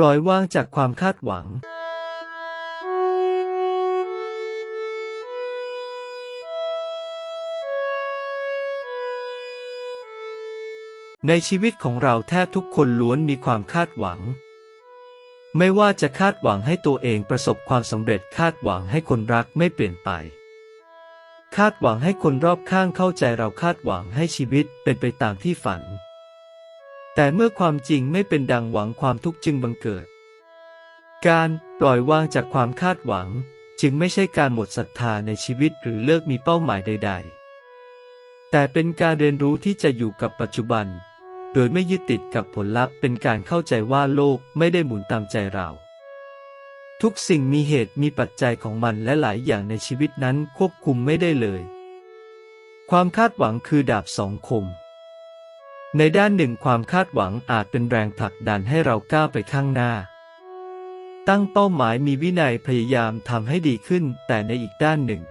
ปล่อยวางจากความคาดหวังในชีวิตของเราแทบทุกคนล้วนมีความคาดหวัง ไม่ว่าจะคาดหวังให้ตัวเองประสบความสำเร็จคาดหวังให้คนรักไม่เปลี่ยนไป คาดหวังให้คนรอบข้างเข้าใจเราคาดหวังให้ชีวิตเป็นไปตามที่ฝัน แต่เมื่อความจริงไม่เป็นดังหวังความทุกข์จึงบังเกิด การปล่อยวางจากความคาดหวัง จึงไม่ใช่การหมดศรัทธาในชีวิตหรือเลิกมีเป้าหมายใด ๆ แต่เป็นการเรียนรู้ที่จะอยู่กับปัจจุบัน โดยไม่ยึดติดกับผลลัพธ์เป็นการเข้าใจว่าโลกไม่ได้หมุนตามใจเรา ทุกสิ่งมีเหตุมีปัจจัยของมันและหลายอย่างในชีวิตนั้นควบคุมไม่ได้เลย ความคาดหวังคือดาบสองคม ในด้านหนึ่งความคาดหวังอาจเป็นแรงผลักดันให้เราก้าวไปข้างหน้า ตั้งเป้าหมายมีวินัยพยายามทำให้ดีขึ้น แต่ในอีกด้านหนึ่ง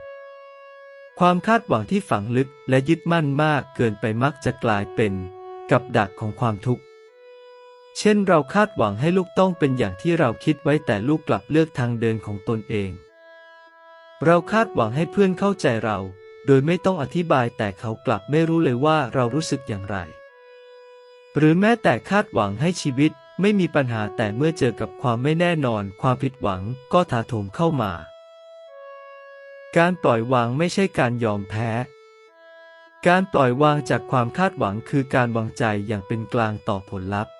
ความคาดหวังที่ฝังลึกและยึดมั่นมากเกินไปมักจะกลายเป็น กับดักของความทุกข์ เช่นเราคาดหวังให้ลูกต้องเป็นอย่างที่เราคิดไว้แต่ลูกกลับเลือกทางเดินของตนเอง เราคาดหวังให้เพื่อนเข้าใจเรา โดยไม่ต้องอธิบายแต่เขากลับไม่รู้เลยว่าเรารู้สึกอย่างไร หรือแม้แต่คาดหวังให้ชีวิตไม่มีปัญหาแต่เมื่อเจอกับความไม่แน่นอน ความผิดหวังก็ถาโถมเข้ามา การปล่อยวางไม่ใช่การยอมแพ้ การปล่อยวางจากความคาดหวังคือการวางใจอย่างเป็นกลางต่อผลลัพธ์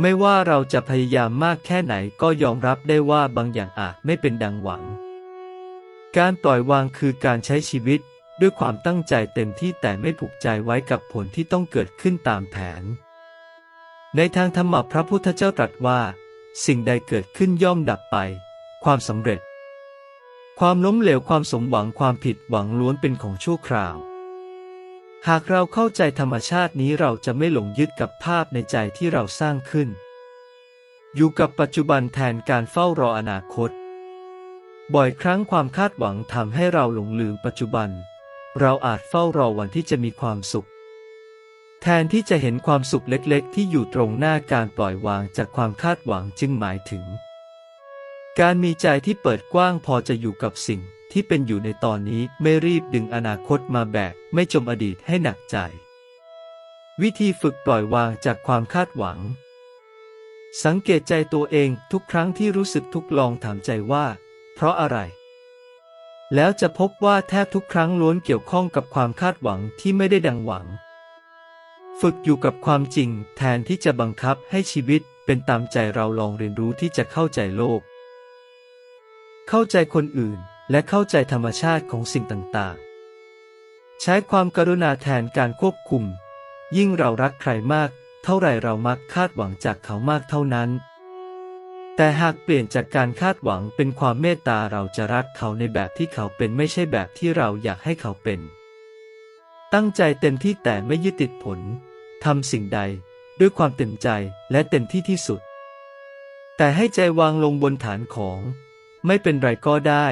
ไม่ว่าเราจะพยายามมากแค่ไหนก็ยอมรับได้ว่าบางอย่างอาจไม่เป็นดังหวัง การปล่อยวางคือการใช้ชีวิต ด้วยความตั้งใจเต็มที่แต่ไม่ผูกใจไว้กับผลที่ต้องเกิดขึ้นตามแผน ในทางธรรมะพระพุทธเจ้าตรัสว่า สิ่งใดเกิดขึ้นย่อมดับไป ความสำเร็จ ความล้มเหลวความสมหวังความผิดหวังล้วนเป็นของชั่วคราว หากเราเข้าใจธรรมชาตินี้เราจะไม่หลงยึดกับภาพในใจที่เราสร้างขึ้น อยู่กับปัจจุบันแทนการเฝ้ารออนาคต บ่อยครั้งความคาดหวังทำให้เราหลงลืมปัจจุบัน เราอาจเฝ้ารอวันที่จะมีความสุข แทนที่จะเห็นความสุขเล็กๆ ที่อยู่ตรงหน้าการปล่อยวางจากความคาดหวังจึงหมายถึง การมีใจที่เปิดกว้างพอจะอยู่กับสิ่งที่เป็นอยู่ในตอนนี้ไม่รีบดึงอนาคตมาแบก ไม่จมอดีตให้หนักใจ วิธีฝึกปล่อยวางจากความคาดหวัง สังเกตใจตัวเองทุกครั้งที่รู้สึกทุกลองถามใจว่า เพราะอะไร แล้วจะพบว่าแทบทุกครั้งล้วนเกี่ยวข้องกับความคาดหวังที่ไม่ได้ดังหวัง ฝึกอยู่กับความจริงแทนที่จะบังคับให้ชีวิตเป็นตามใจเราลองเรียนรู้ที่จะเข้าใจโลก เข้าใจคนอื่นและเข้าใจธรรมชาติของสิ่งต่างๆ ใช้ความกรุณาแทนการควบคุม ยิ่งเรารักใครมาก เท่าไรเรามักคาดหวังจากเขามากเท่านั้น แต่หากเปลี่ยนจากการคาดหวังเป็นความเมตตาเราจะรักเขาในแบบที่เขาเป็นไม่ใช่แบบที่เราอยากให้เขาเป็น ตั้งใจเต็มที่แต่ไม่ยึดติดผลทำสิ่งใดด้วยความเต็มใจและเต็มที่ที่สุด แต่ให้ใจวางลงบนฐานของ ไม่เป็นไรก็ได้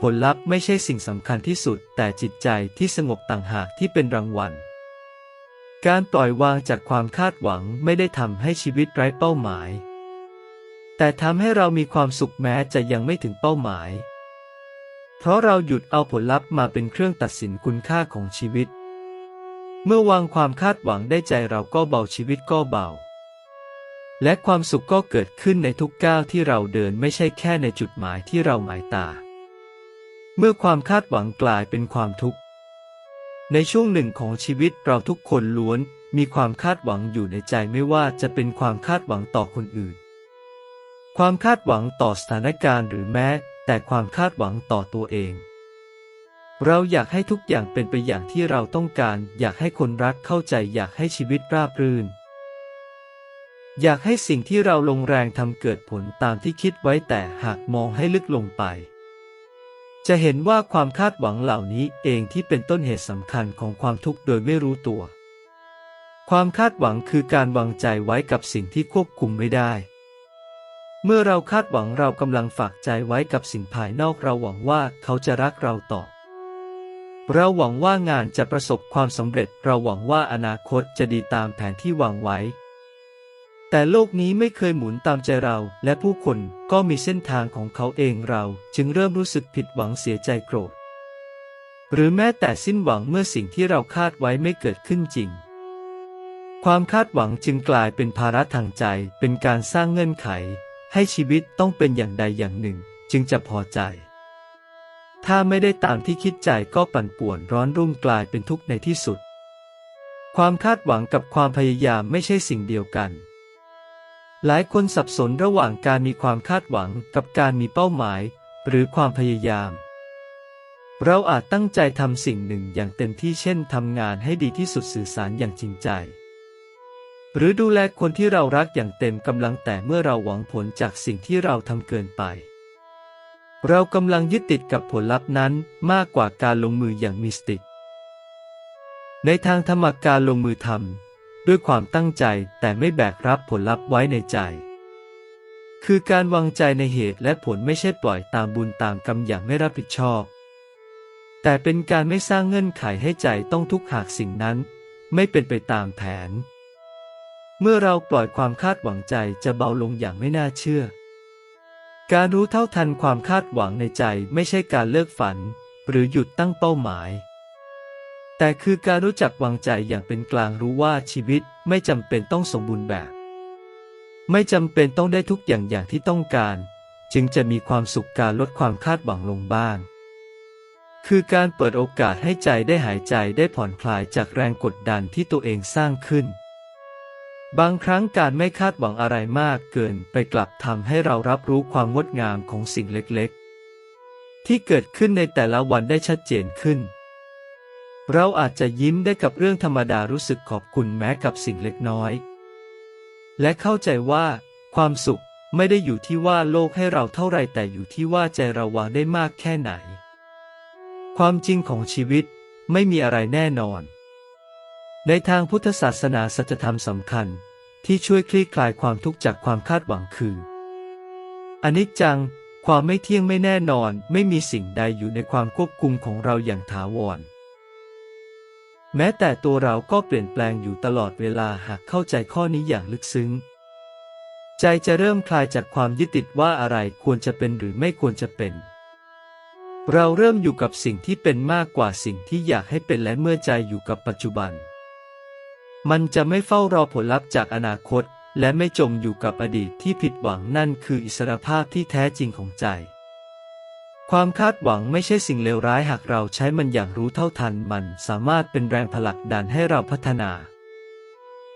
ผลลัพธ์ไม่ใช่สิ่งสำคัญที่สุด แต่จิตใจที่สงบต่างหากที่เป็นรางวัล การปล่อยวางจากความคาดหวังไม่ได้ทำให้ชีวิตไร้เป้าหมาย แต่ทำให้เรามีความสุขแม้จะยังไม่ถึงเป้าหมาย เพราะเราหยุดเอาผลลัพธ์มาเป็นเครื่องตัดสินคุณค่าของชีวิต เมื่อวางความคาดหวังได้ใจเราก็เบาชีวิตก็เบา และความสุขก็เกิดขึ้นในทุกก้าวที่เราเดินไม่ใช่แค่ในจุดหมายที่เราหมายตา เมื่อความคาดหวังกลายเป็นความทุกข์ ในช่วงหนึ่งของชีวิตเราทุกคนล้วนมีความคาดหวังอยู่ในใจไม่ว่าจะเป็นความคาดหวังต่อคนอื่น ความคาดหวังต่อสถานการณ์หรือแม้ แต่ความคาดหวังต่อตัวเอง เราอยากให้ทุกอย่างเป็นไปอย่างที่เราต้องการ อยากให้คนรักเข้าใจ อยากให้ชีวิตราบรื่น อยากให้สิ่งที่เราลงแรงทำเกิดผลตามที่คิดไว้แต่หากมองให้ลึกลงไป จะเห็นว่าความคาดหวังเหล่านี้เองที่เป็นต้นเหตุสำคัญของความทุกข์โดยไม่รู้ตัว ความคาดหวังคือการวางใจไว้กับสิ่งที่ควบคุมไม่ได้ เมื่อเราคาดหวังเรากำลังฝากใจไว้กับสิ่งภายนอกเราหวังว่าเขาจะรักเราต่อ เราหวังว่างานจะประสบความสำเร็จเราหวังว่าอนาคตจะดีตามแผนที่วางไว้ แต่โลกนี้ไม่เคยหมุนตามใจเราและผู้คนก็มีเส้นทางของเขาเองเราจึงเริ่มรู้สึกผิดหวังเสียใจโกรธ หรือแม้แต่สิ้นหวังเมื่อสิ่งที่เราคาดไว้ไม่เกิดขึ้นจริง ความคาดหวังจึงกลายเป็นภาระทางใจเป็นการสร้างเงื่อนไข ให้ชีวิตต้องเป็นอย่างใดอย่างหนึ่ง จึงจะพอใจ ถ้าไม่ได้ตามที่คิดใจก็ปั่นป่วนร้อนรุ่มกลายเป็นทุกข์ในที่สุด ความคาดหวังกับความพยายามไม่ใช่สิ่งเดียวกัน หลายคนสับสนระหว่างการมีความคาดหวังกับการมีเป้าหมาย หรือความพยายาม เราอาจตั้งใจทำสิ่งหนึ่งอย่างเต็มที่เช่นทำงานให้ดีที่สุดสื่อสารอย่างจริงใจ หรือดูแลคนที่เรารักอย่างเต็มกำลังแต่เมื่อเราหวังผลจากสิ่งที่เราทำเกินไป เรากำลังยึดติดกับผลลัพธ์นั้นมากกว่าการลงมืออย่างมีสติ ในทางธรรมการลงมือทำด้วยความตั้งใจแต่ไม่แบกรับผลลัพธ์ไว้ในใจ คือการวางใจในเหตุและผลไม่ใช่ปล่อยตามบุญตามกรรมอย่างไม่รับผิดชอบ แต่เป็นการไม่สร้างเงื่อนไขให้ใจต้องทุกข์หากสิ่งนั้น ไม่เป็นไปตามแผน เมื่อเราปล่อยความคาดหวังใจจะเบาลงอย่างไม่น่าเชื่อ การรู้เท่าทันความคาดหวังในใจไม่ใช่การเลิกฝัน หรือหยุดตั้งเป้าหมาย แต่คือการรู้จักวางใจอย่างเป็นกลางรู้ว่าชีวิตไม่จำเป็นต้องสมบูรณ์แบบ ไม่จำเป็นต้องได้ทุกอย่างอย่างที่ต้องการ จึงจะมีความสุขการลดความคาดหวังลงบ้าง คือการเปิดโอกาสให้ใจได้หายใจได้ผ่อนคลายจากแรงกดดันที่ตัวเองสร้างขึ้น บางครั้งการไม่คาดหวังอะไรมากเกินไปกลับทำให้เรารับรู้ความงดงามของสิ่งเล็กๆ ที่เกิดขึ้นในแต่ละวันได้ชัดเจนขึ้น เราอาจจะยิ้มได้กับเรื่องธรรมดารู้สึกขอบคุณแม้กับสิ่งเล็กน้อย และเข้าใจว่า ความสุขไม่ได้อยู่ที่ว่าโลกให้เราเท่าไรแต่อยู่ที่ว่าใจเราวางได้มากแค่ไหน ความจริงของชีวิตไม่มีอะไรแน่นอน ในทางพุทธศาสนาสัจธรรมสำคัญ ที่ช่วยคลี่คลายความทุกข์จากความคาดหวังคือ อนิจจัง ความไม่เที่ยงไม่แน่นอน ไม่มีสิ่งใดอยู่ในความควบคุมของเราอย่างถาวร แม้แต่ตัวเราก็เปลี่ยนแปลงอยู่ตลอดเวลาหากเข้าใจข้อนี้อย่างลึกซึ้ง ใจจะเริ่มคลายจากความยึดติดว่าอะไรควรจะเป็นหรือไม่ควรจะเป็นเราเริ่มอยู่กับสิ่งที่เป็นมากกว่าสิ่งที่อยากให้เป็นและเมื่อใจอยู่กับปัจจุบัน มันจะไม่เฝ้ารอผลลัพธ์จากอนาคต และไม่จมอยู่กับอดีตที่ผิดหวังนั่นคืออิสรภาพที่แท้จริงของใจ ความคาดหวังไม่ใช่สิ่งเลวร้ายหากเราใช้มันอย่างรู้เท่าทันมันสามารถเป็นแรงผลักดันให้เราพัฒนา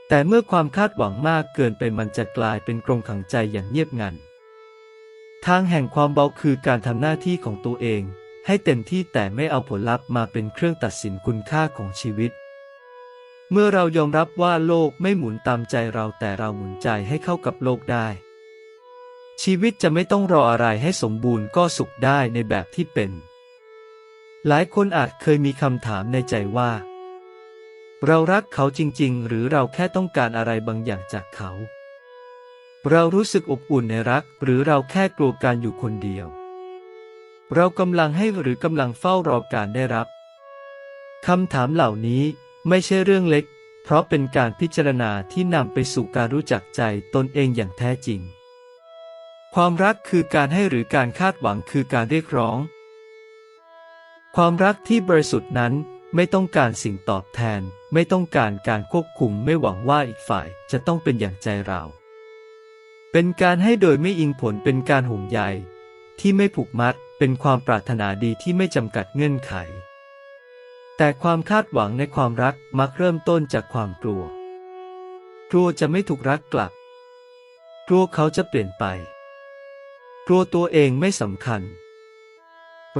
แต่เมื่อความคาดหวังมากเกินไปมันจะกลายเป็นกรงขังใจอย่างเงียบงัน ทางแห่งความเบาคือการทำหน้าที่ของตัวเอง ให้เต็มที่แต่ไม่เอาผลลัพธ์มาเป็นเครื่องตัดสินคุณค่าของชีวิต เมื่อเรายอมรับว่าโลกไม่หมุนตามใจเราแต่เราหมุนใจให้เข้ากับโลกได้ ชีวิตจะไม่ต้องรออะไรให้สมบูรณ์ก็สุขได้ในแบบที่เป็น หลายคนอาจเคยมีคำถามในใจว่า เรารักเขาจริง ๆ หรือเราแค่ต้องการอะไรบางอย่างจากเขา เรารู้สึกอบอุ่นในรัก หรือเราแค่กลัวการอยู่คนเดียว เรากำลังให้หรือกำลังเฝ้ารอการได้รับคำถามเหล่านี้ ไม่ใช่เรื่องเล็ก เพราะเป็นการพิจารณาที่นำไปสู่การรู้จักใจตนเองอย่างแท้จริง ความรักคือการให้หรือการคาดหวังคือการเรียกร้อง ความรักที่บริสุทธิ์นั้นไม่ต้องการสิ่งตอบแทน ไม่ต้องการการควบคุมไม่หวังว่าอีกฝ่ายจะต้องเป็นอย่างใจเรา เป็นการให้โดยไม่อิงผลเป็นการห่วงใยที่ไม่ผูกมัดเป็นความปรารถนาดีที่ไม่จำกัดเงื่อนไข แต่ความคาดหวังในความรักมักเริ่มต้นจากความกลัว กลัวจะไม่ถูกรักกลับ กลัวเขาจะเปลี่ยนไป กลัวตัวเองไม่สำคัญ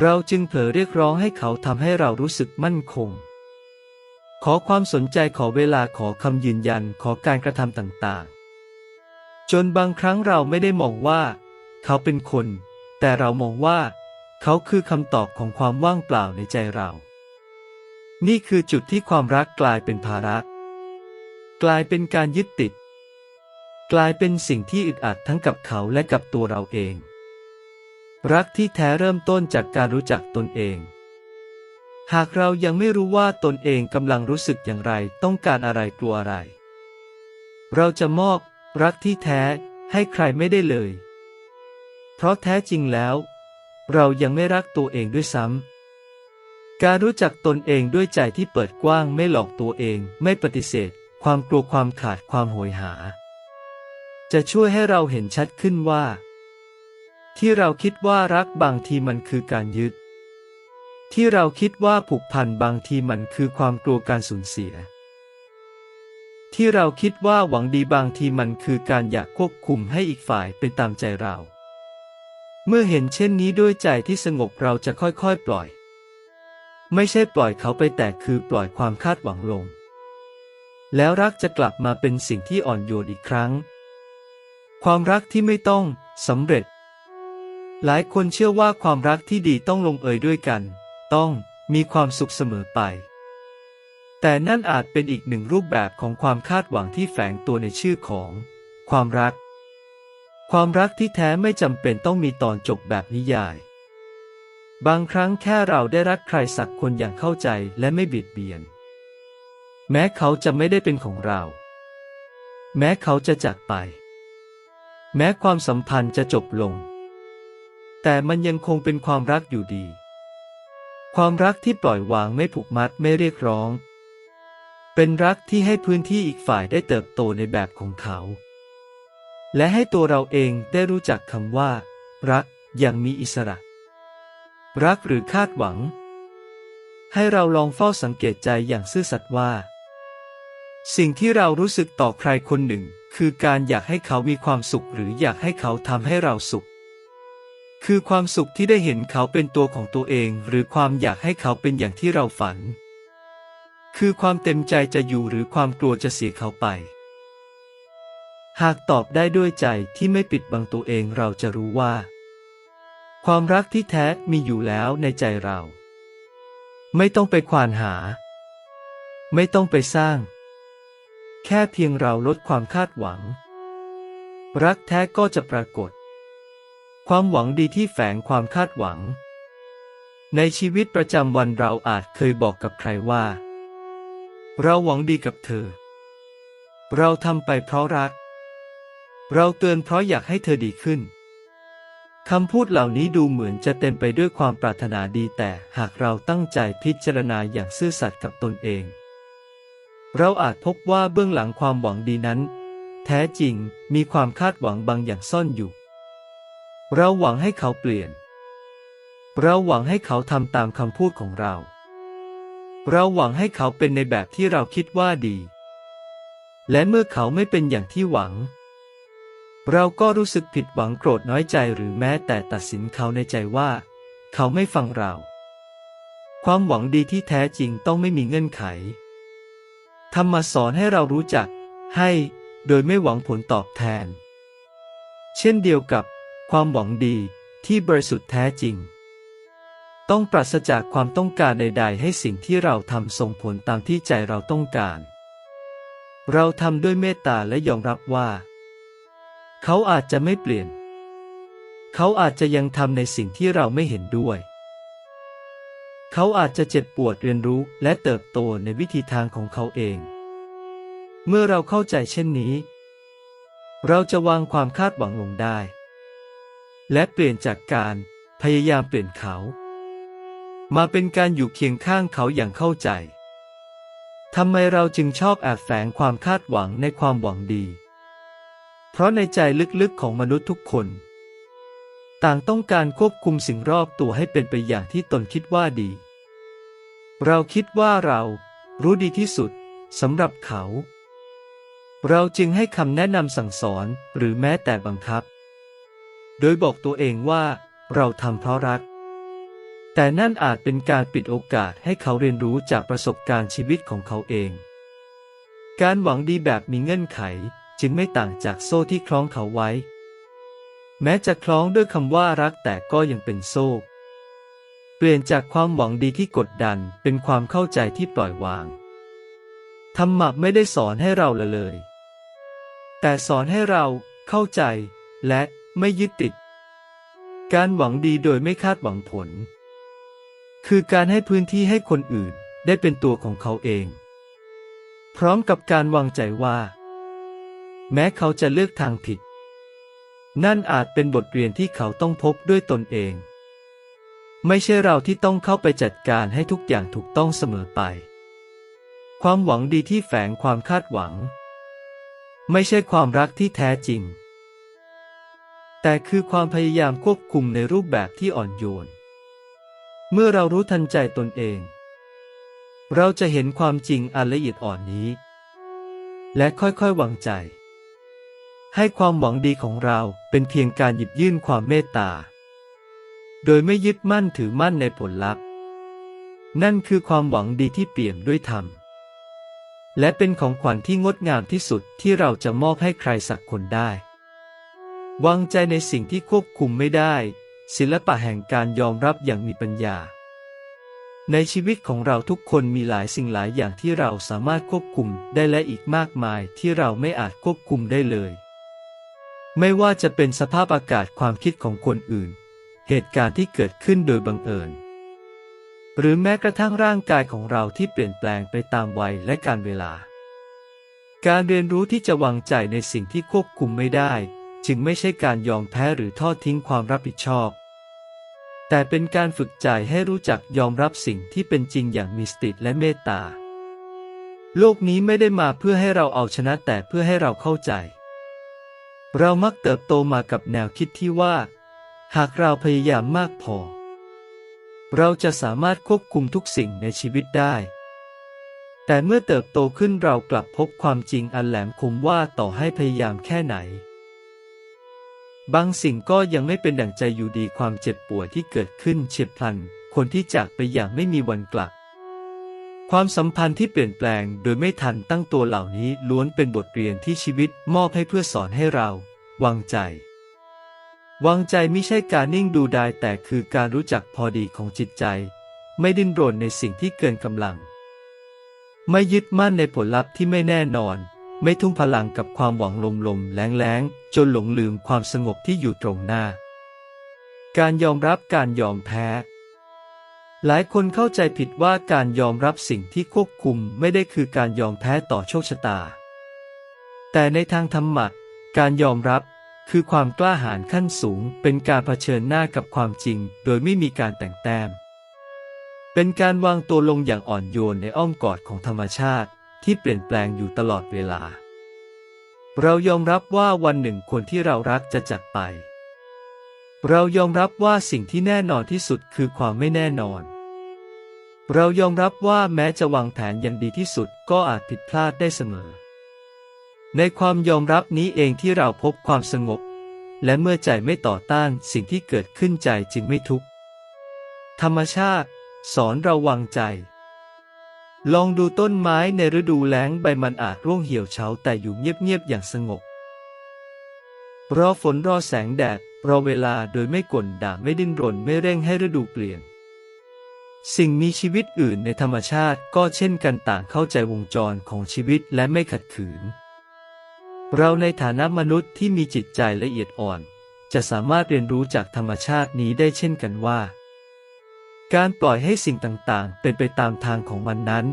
เราจึงเผลอเรียกร้องให้เขาทำให้เรารู้สึกมั่นคง ขอความสนใจขอเวลาขอคำยืนยันขอการกระทำต่างๆ จนบางครั้งเราไม่ได้มองว่า เขาเป็นคน แต่เรามองว่า เขาคือคำตอบของความว่างเปล่าในใจเรา นี่คือจุดที่ความรักกลายเป็นภาระ กลายเป็นการยึดติด กลายเป็นสิ่งที่อึดอัดทั้งกับเขาและกับตัวเราเอง รักที่แท้เริ่มต้นจากการรู้จักตนเอง หากเรายังไม่รู้ว่าตนเองกำลังรู้สึกอย่างไร ต้องการอะไรกลัวอะไร เราจะมอบรักที่แท้ให้ใครไม่ได้เลย เพราะแท้จริงแล้ว เรายังไม่รักตัวเองด้วยซ้ำ การรู้จักตนเองด้วยใจที่เปิดกว้างไม่หลอกตัวเอง ไม่ปฏิเสธ ความกลัวความขาดความโหยหา จะช่วยให้เราเห็นชัดขึ้นว่า ที่เราคิดว่ารักบางทีมันคือการยึด ที่เราคิดว่าผูกพันบางทีมันคือความกลัวการสูญเสีย ที่เราคิดว่าหวังดีบางทีมันคือการอยากควบคุมให้อีกฝ่ายเป็นตามใจเรา เมื่อเห็นเช่นนี้ด้วยใจที่สงบเราจะค่อยๆ ปล่อย ไม่ใช่ปล่อยเขาไปแต่คือปล่อยความคาดหวังลง แล้วรักจะกลับมาเป็นสิ่งที่อ่อนโยนอีกครั้ง ความรักที่ไม่ต้องสำเร็จ หลายคนเชื่อว่าความรักที่ดีต้องลงเอยด้วยกัน ต้องมีความสุขเสมอไป แต่นั่นอาจเป็นอีกหนึ่งรูปแบบของความคาดหวังที่แฝงตัวในชื่อของ ความรัก ความรักที่แท้ไม่จำเป็นต้องมีตอนจบแบบนิยาย บางครั้งแค่เราได้รักใครสักคนอย่างเข้าใจและไม่เบียดเบียน แม้เขาจะไม่ได้เป็นของเรา แม้เขาจะจากไป แม้ความสัมพันธ์จะจบลง แต่มันยังคงเป็นความรักอยู่ดี ความรักที่ปล่อยวางไม่ผูกมัดไม่เรียกร้อง เป็นรักที่ให้พื้นที่อีกฝ่ายได้เติบโตในแบบของเขา และให้ตัวเราเองได้รู้จักคำว่า รักอย่างมีอิสระ รักหรือคาดหวัง ให้เราลองเฝ้าสังเกตใจอย่างซื่อสัตย์ว่า สิ่งที่เรารู้สึกต่อใครคนหนึ่ง คือการอยากให้เขามีความสุขหรืออยากให้เขาทำให้เราสุข คือความสุขที่ได้เห็นเขาเป็นตัวของตัวเอง หรือความอยากให้เขาเป็นอย่างที่เราฝัน คือความเต็มใจจะอยู่หรือความกลัวจะเสียเขาไป หากตอบได้ด้วยใจที่ไม่ปิดบังตัวเองเราจะรู้ว่า ความรักที่แท้มีอยู่แล้วในใจเรา ไม่ต้องไปควานหา ไม่ต้องไปสร้าง แค่เพียงเราลดความคาดหวัง รักแท้ก็จะปรากฏ ความหวังดีที่แฝงความคาดหวัง ในชีวิตประจำวันเราอาจเคยบอกกับใครว่า เราหวังดีกับเธอ เราทำไปเพราะรัก เราเตือนเพราะอยากให้เธอดีขึ้น คำพูดเหล่านี้ดูเหมือนจะเต็มไปด้วยความปรารถนาดีแต่หากเราตั้งใจพิจารณาอย่างซื่อสัตย์กับตนเอง เราอาจพบว่าเบื้องหลังความหวังดีนั้น แท้จริงมีความคาดหวังบางอย่างซ่อนอยู่ เราหวังให้เขาเปลี่ยน เราหวังให้เขาทำตามคำพูดของเรา เราหวังให้เขาเป็นในแบบที่เราคิดว่าดี และเมื่อเขาไม่เป็นอย่างที่หวัง เราก็รู้สึกผิดหวังโกรธน้อยใจหรือแม้แต่ตัดสินเขาในใจว่า เขาไม่ฟังเรา ความหวังดีที่แท้จริงต้องไม่มีเงื่อนไขธรรมาสอนให้เรารู้จัก ให้ โดยไม่หวังผลตอบแทน เช่นเดียวกับ ความหวังดีที่บริสุทธิ์แท้จริง ต้องปราศจากความต้องการใด ๆ ให้สิ่งที่เราทำส่งผลตามที่ใจเราต้องการ เราทำด้วยเมตตาและยอมรับว่า เขาอาจจะไม่เปลี่ยน เขาอาจจะยังทำในสิ่งที่เราไม่เห็นด้วย เขาอาจจะเจ็บปวดเรียนรู้และเติบโตในวิธีทางของเขาเอง เมื่อเราเข้าใจเช่นนี้ เราจะวางความคาดหวังลงได้ และเปลี่ยนจากการพยายามเปลี่ยนเขา มาเป็นการอยู่เคียงข้างเขาอย่างเข้าใจทำไมเราจึงชอบแอบแฝงความคาดหวังในความหวังดี ราะในใจลึกๆของมนุษย์ทุกคน ต่างต้องการควบคุมสิ่งรอบตัวให้เป็นไปอย่างที่ตนคิดว่าดี เราคิดว่าเรารู้ดีที่สุดสำหรับเขา เราจึงให้คำแนะนำสั่งสอนหรือแม้แต่บังคับ โดยบอกตัวเองว่าเราทำเพราะรัก แต่นั่นอาจเป็นการปิดโอกาสให้เขาเรียนรู้จากประสบการณ์ชีวิตของเขาเอง การหวังดีแบบมีเงื่อนไข จึงไม่ต่างจากโซ่ที่คล้องเขาไว้ แม้จะคล้องด้วยคำว่ารักแต่ก็ยังเป็นโซ่ เปลี่ยนจากความหวังดีที่กดดันเป็นความเข้าใจที่ปล่อยวางธรรมะไม่ได้สอนให้เราละเลย แต่สอนให้เราเข้าใจและไม่ยึดติด การหวังดีโดยไม่คาดหวังผล คือการให้พื้นที่ให้คนอื่นได้เป็นตัวของเขาเอง พร้อมกับการวางใจว่า แม้เขาจะเลือกทางผิด นั่นอาจเป็นบทเรียนที่เขาต้องพบด้วยตนเอง ไม่ใช่เราที่ต้องเข้าไปจัดการให้ทุกอย่างถูกต้องเสมอไป ความหวังดีที่แฝงความคาดหวัง ไม่ใช่ความรักที่แท้จริง แต่คือความพยายามควบคุมในรูปแบบที่อ่อนโยน เมื่อเรารู้ทันใจตนเอง เราจะเห็นความจริงอันละเอียดอ่อนนี้ และค่อยๆวางใจ ให้ความหวังดีของเราเป็นเพียงการหยิบยื่นความเมตตา โดยไม่ยึดมั่นถือมั่นในผลลัพธ์ นั่นคือความหวังดีที่เปี่ยมด้วยธรรม และเป็นของขวัญที่งดงามที่สุดที่เราจะมอบให้ใครสักคนได้ วางใจในสิ่งที่ควบคุมไม่ได้ ศิลปะแห่งการยอมรับอย่างมีปัญญา ในชีวิตของเราทุกคนมีหลายสิ่งหลายอย่างที่เราสามารถควบคุมได้และอีกมากมายที่เราไม่อาจควบคุมได้เลย ไม่ว่าจะเป็นสภาพอากาศความคิดของคนอื่น เหตุการณ์ที่เกิดขึ้นโดยบังเอิญ หรือแม้กระทั่งร่างกายของเราที่เปลี่ยนแปลงไปตามวัยและการเวลา การเรียนรู้ที่จะวางใจในสิ่งที่ควบคุมไม่ได้ จึงไม่ใช่การยอมแพ้หรือทอดทิ้งความรับผิดชอบ แต่เป็นการฝึกใจให้รู้จักยอมรับสิ่งที่เป็นจริงอย่างมีสติและเมตตา โลกนี้ไม่ได้มาเพื่อให้เราเอาชนะแต่เพื่อให้เราเข้าใจ เรามักเติบโตมากับแนวคิดที่ว่า หากเราพยายามมากพอ เราจะสามารถควบคุมทุกสิ่งในชีวิตได้ แต่เมื่อเติบโตขึ้นเรากลับพบความจริงอันแหลมคมว่าต่อให้พยายามแค่ไหน บางสิ่งก็ยังไม่เป็นดั่งใจอยู่ดีความเจ็บปวยที่เกิดขึ้นเฉียบพลัน คนที่จากไปอย่างไม่มีวันกลับ ความสัมพันธ์ที่เปลี่ยนแปลงโดยไม่ทันตั้งตัวเหล่านี้ล้วนเป็นบทเรียนที่ชีวิตมอบให้เพื่อสอนให้เรา วางใจ วางใจไม่ใช่การนิ่งดูดายแต่คือการรู้จักพอดีของจิตใจ ไม่ดิ้นรนในสิ่งที่เกินกำลัง ไม่ยึดมั่นในผลลัพธ์ที่ไม่แน่นอน ไม่ทุ่มพลังกับความหวังลมๆแล้งๆ จนหลงลืมความสงบที่อยู่ตรงหน้า การยอมรับการยอมแพ้ หลายคนเข้าใจผิดว่าการยอมรับสิ่งที่ควบคุมไม่ได้คือการยอมแพ้ต่อโชคชะตา แต่ในทางธรรมะการยอมรับคือความกล้าหาญขั้นสูง เป็นการเผชิญหน้ากับความจริง โดยไม่มีการแต่งแต้ม เป็นการวางตัวลงอย่างอ่อนโยนในอ้อมกอดของธรรมชาติที่เปลี่ยนแปลงอยู่ตลอดเวลา เรายอมรับว่าวันหนึ่งคนที่เรารักจะจากไป เรายอมรับว่าสิ่งที่แน่นอนที่สุดคือความไม่แน่นอน เรายอมรับว่าแม้จะวางแผนอย่างดีที่สุดก็อาจผิดพลาดได้เสมอ ในความยอมรับนี้เองที่เราพบความสงบ และเมื่อใจไม่ต่อต้านสิ่งที่เกิดขึ้นใจจึงไม่ทุกข์ ธรรมชาติ สอนเราวางใจ ลองดูต้นไม้ในฤดูแล้งใบมันอาจร่วงเหี่ยวเฉาแต่อยู่เงียบๆอย่างสงบ รอฝนรอแสงแดด รอเวลาโดยไม่กลด่าไม่ดิ้นรนไม่เร่งให้ฤดูเปลี่ยน สิ่งมีชีวิตอื่นในธรรมชาติก็เช่นกันต่างเข้าใจวงจรของชีวิตและไม่ขัดขืน เราในฐานะมนุษย์ที่มีจิตใจละเอียดอ่อน จะสามารถเรียนรู้จากธรรมชาตินี้ได้เช่นกันว่า การปล่อยให้สิ่งต่างๆ เป็นไปตามทางของมันนั้น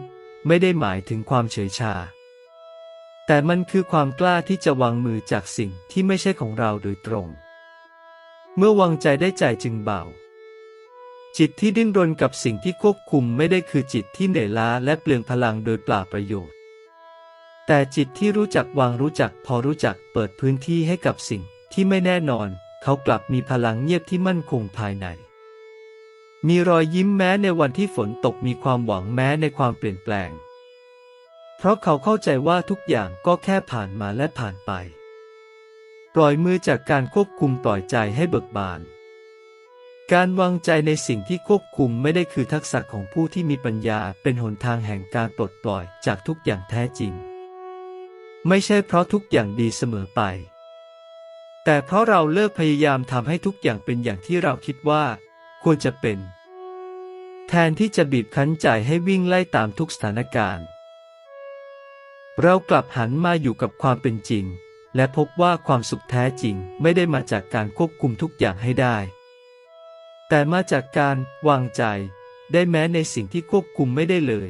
ไม่ได้หมายถึงความเฉยชาแต่มันคือความกล้าที่จะวางมือจากสิ่งที่ไม่ใช่ของเราโดยตรง เมื่อวางใจได้ใจจึงเบา จิตที่ดิ้นรนกับสิ่งที่ควบคุมไม่ได้คือจิตที่เหนื่อยล้าและเปลืองพลังโดยเปล่าประโยชน์ แต่จิตที่รู้จักวางรู้จักพอรู้จักเปิดพื้นที่ให้กับสิ่งที่ไม่แน่นอน เขากลับมีพลังเงียบที่มั่นคงภายใน มีรอยยิ้มแม้ในวันที่ฝนตกมีความหวังแม้ในความเปลี่ยนแปลง เพราะเขาเข้าใจว่าทุกอย่างก็แค่ผ่านมาและผ่านไปป ล่อยมือจากการควบคุมปล่อยใจให้เบิกบาน การวางใจในสิ่งที่ควบคุมไม่ได้คือทักษะของผู้ที่มีปัญญาเป็นหนทางแห่งการปลดปล่อยจากทุกอย่างแท้จริง ไม่ใช่เพราะทุกอย่างดีเสมอไป แต่เพราะเราเลิกพยายามทำให้ทุกอย่างเป็นอย่างที่เราคิดว่า ควรจะเป็น แทนที่จะบีบคั้นใจให้วิ่งไล่ตามทุกสถานการณ์ เรากลับหันมาอยู่กับความเป็นจริง และพบว่าความสุขแท้จริงไม่ได้มาจากการควบคุมทุกอย่างให้ได้ แต่มาจากการวางใจได้แม้ในสิ่งที่ควบคุมไม่ได้เลย